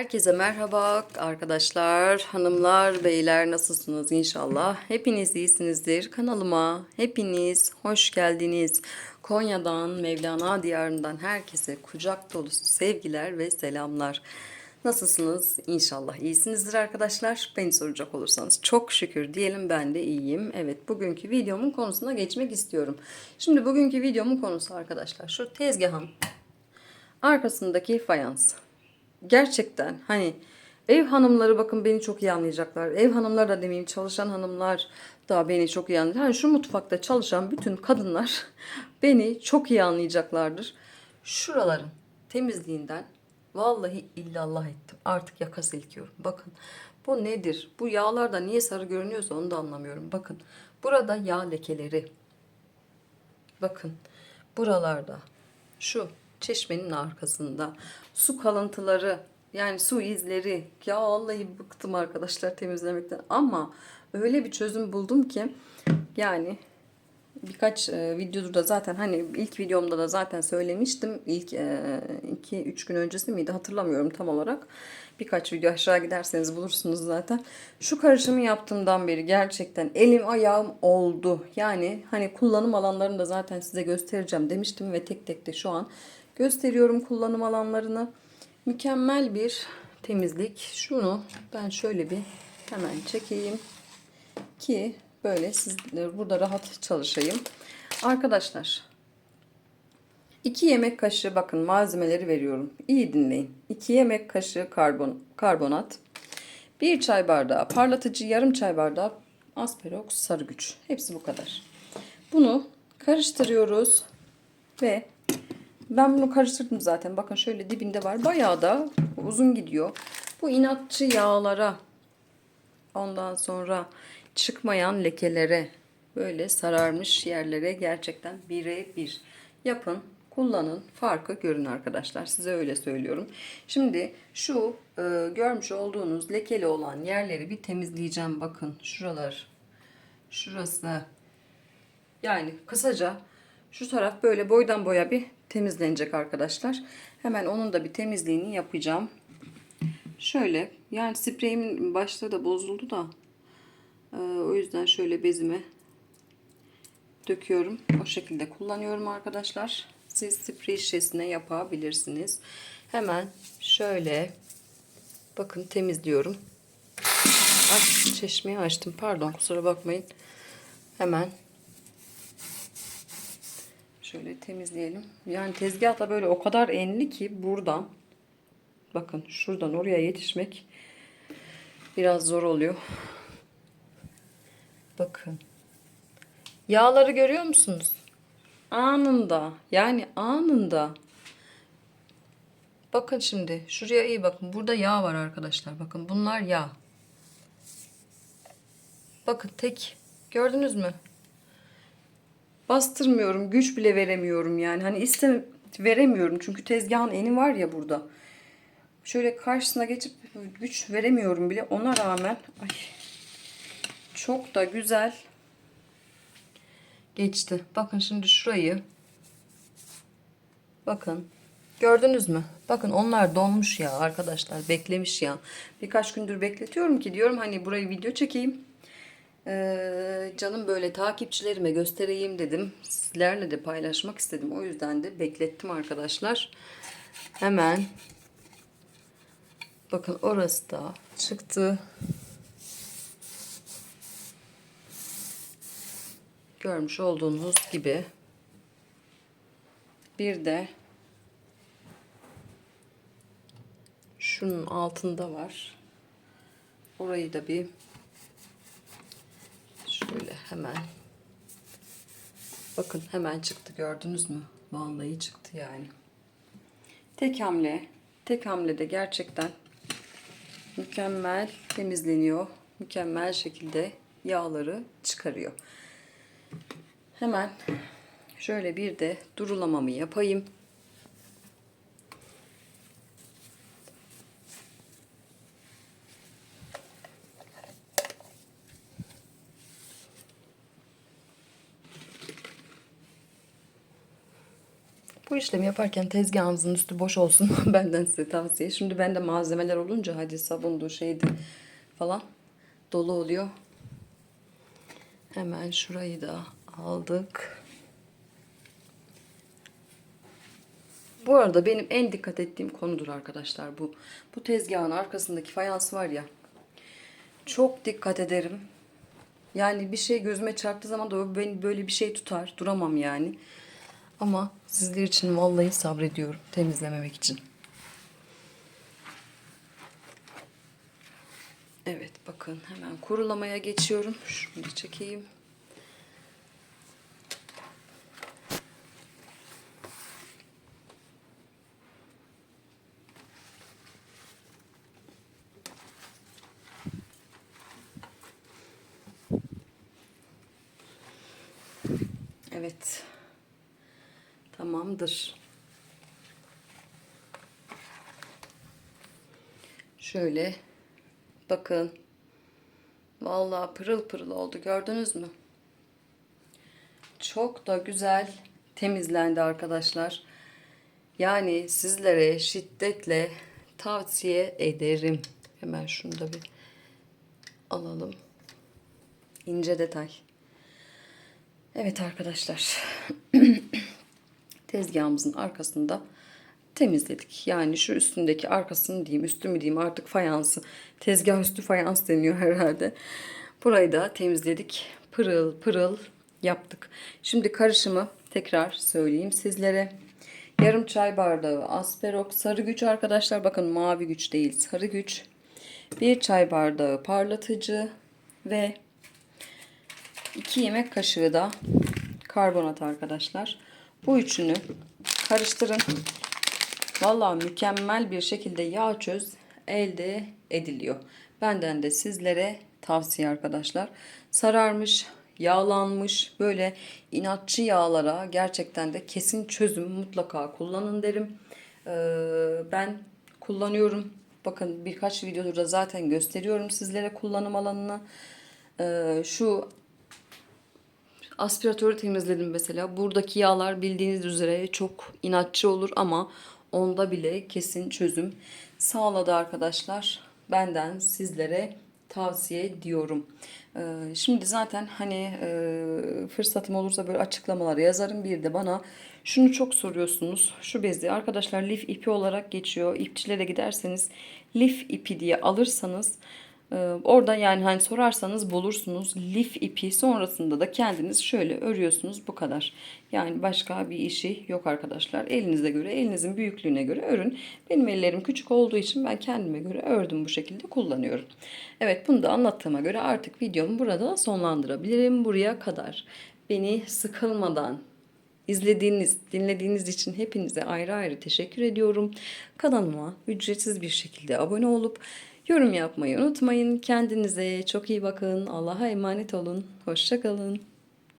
Herkese merhaba arkadaşlar, hanımlar, beyler nasılsınız inşallah? Hepiniz iyisinizdir. Kanalıma hepiniz hoş geldiniz. Konya'dan, Mevlana diyarından herkese kucak dolusu sevgiler ve selamlar. Nasılsınız? İnşallah iyisinizdir arkadaşlar. Beni soracak olursanız çok şükür diyelim ben de iyiyim. Evet bugünkü videomun konusuna geçmek istiyorum. Şimdi bugünkü videomun konusu arkadaşlar şu tezgahın arkasındaki fayans gerçekten hani ev hanımları bakın beni çok iyi anlayacaklar. Ev hanımları da demeyeyim çalışan hanımlar da beni çok iyi anlayacaklar. Hani şu mutfakta çalışan bütün kadınlar beni çok iyi anlayacaklardır. Şuraların temizliğinden vallahi illallah ettim. Artık yaka silkiyorum. Bakın bu nedir? Bu yağlarda niye sarı görünüyorsa onu da anlamıyorum. Bakın burada yağ lekeleri. Bakın buralarda şu çeşmenin arkasında su kalıntıları yani su izleri ya vallahi bıktım arkadaşlar temizlemekten ama öyle bir çözüm buldum ki yani birkaç e, videoda da zaten hani ilk videomda da zaten söylemiştim. İlk 2-3 gün öncesi miydi hatırlamıyorum tam olarak. Birkaç video aşağı giderseniz bulursunuz zaten. Şu karışımı yaptığımdan beri gerçekten elim ayağım oldu. Yani hani kullanım alanlarını da zaten size göstereceğim demiştim ve tek tek de şu an gösteriyorum kullanım alanlarını. Mükemmel bir temizlik. Şunu ben şöyle bir hemen çekeyim ki böyle siz burada rahat çalışayım. Arkadaşlar 2 yemek kaşığı bakın malzemeleri veriyorum. İyi dinleyin. 2 yemek kaşığı karbon, karbonat. 1 çay bardağı parlatıcı, yarım çay bardağı asperoks sarı güç. Hepsi bu kadar. Bunu karıştırıyoruz ve ben bunu karıştırdım zaten. Bakın şöyle dibinde var. Bayağı da uzun gidiyor. Bu inatçı yağlara ondan sonra çıkmayan lekelere böyle sararmış yerlere gerçekten birebir yapın kullanın farkı görün arkadaşlar size öyle söylüyorum. Şimdi şu e, görmüş olduğunuz lekeli olan yerleri bir temizleyeceğim bakın şuralar şurası yani kısaca şu taraf böyle boydan boya bir temizlenecek arkadaşlar. Hemen onun da bir temizliğini yapacağım. Şöyle yani spreyimin başta da bozuldu da ee, o yüzden şöyle bezime döküyorum. O şekilde kullanıyorum arkadaşlar. Siz sprey şişesine yapabilirsiniz. Hemen şöyle bakın temizliyorum. Ay çeşmeyi açtım. Pardon kusura bakmayın. Hemen şöyle temizleyelim. Yani tezgah da böyle o kadar enli ki buradan bakın şuradan oraya yetişmek biraz zor oluyor. Bakın. Yağları görüyor musunuz? Anında. Yani anında. Bakın şimdi. Şuraya iyi bakın. Burada yağ var arkadaşlar. Bakın bunlar yağ. Bakın tek. Gördünüz mü? Bastırmıyorum. Güç bile veremiyorum yani. Hani iste veremiyorum. Çünkü tezgahın eni var ya burada. Şöyle karşısına geçip güç veremiyorum bile. Ona rağmen ay çok da güzel geçti. Bakın şimdi şurayı. Bakın. Gördünüz mü? Bakın onlar donmuş ya arkadaşlar. Beklemiş ya. Birkaç gündür bekletiyorum ki diyorum hani burayı video çekeyim. Ee, canım böyle takipçilerime göstereyim dedim. Sizlerle de paylaşmak istedim. O yüzden de beklettim arkadaşlar. Hemen bakın orası da çıktı. görmüş olduğunuz gibi bir de şunun altında var. Orayı da bir hemen bakın hemen çıktı gördünüz mü? Vallahi çıktı yani. Tek hamle, tek hamlede gerçekten mükemmel temizleniyor. Mükemmel şekilde yağları çıkarıyor. Hemen şöyle bir de durulamamı yapayım. Bu işlemi yaparken tezgahınızın üstü boş olsun. Benden size tavsiye. Şimdi bende malzemeler olunca hadi sabundu şeydi falan dolu oluyor. Hemen şurayı da aldık. Bu arada benim en dikkat ettiğim konudur arkadaşlar bu. Bu tezgahın arkasındaki fayans var ya. Çok dikkat ederim. Yani bir şey gözüme çarptığı zaman da böyle bir şey tutar. Duramam yani. Ama sizler için vallahi sabrediyorum temizlememek için. Evet bakın hemen kurulamaya geçiyorum. Şunu da çekeyim. Evet. Tamamdır. Şöyle bakın. Vallahi pırıl pırıl oldu. Gördünüz mü? Çok da güzel temizlendi arkadaşlar. Yani sizlere şiddetle tavsiye ederim. Hemen şunu da bir alalım. İnce detay. Evet arkadaşlar. Tezgahımızın arkasında temizledik. Yani şu üstündeki arkasını diyeyim, üstü mü diyeyim artık fayansı. Tezgah üstü fayans deniyor herhalde. Burayı da temizledik. Pırıl pırıl yaptık. Şimdi karışımı tekrar söyleyeyim sizlere. Yarım çay bardağı asperok, sarı güç arkadaşlar. Bakın mavi güç değil, sarı güç. Bir çay bardağı parlatıcı ve 2 yemek kaşığı da karbonat arkadaşlar. Bu üçünü karıştırın. Vallahi mükemmel bir şekilde yağ çöz elde ediliyor. Benden de sizlere tavsiye arkadaşlar. Sararmış, yağlanmış böyle inatçı yağlara gerçekten de kesin çözüm mutlaka kullanın derim. Ee, ben kullanıyorum. Bakın birkaç videoda zaten gösteriyorum sizlere kullanım alanını. Ee, şu aspiratörü temizledim mesela. Buradaki yağlar bildiğiniz üzere çok inatçı olur ama onda bile kesin çözüm sağladı arkadaşlar. Benden sizlere tavsiye ediyorum. Ee, şimdi zaten hani e, fırsatım olursa böyle açıklamaları yazarım. Bir de bana şunu çok soruyorsunuz. Şu bezi arkadaşlar lif ipi olarak geçiyor. İpçilere giderseniz lif ipi diye alırsanız Orada yani hani sorarsanız bulursunuz. Lif ipi sonrasında da kendiniz şöyle örüyorsunuz bu kadar. Yani başka bir işi yok arkadaşlar. Elinize göre, elinizin büyüklüğüne göre örün. Benim ellerim küçük olduğu için ben kendime göre ördüm bu şekilde kullanıyorum. Evet bunu da anlattığıma göre artık videomu burada sonlandırabilirim. Buraya kadar beni sıkılmadan İzlediğiniz, dinlediğiniz için hepinize ayrı ayrı teşekkür ediyorum. Kanalıma ücretsiz bir şekilde abone olup Yorum yapmayı unutmayın. Kendinize çok iyi bakın. Allah'a emanet olun. Hoşçakalın.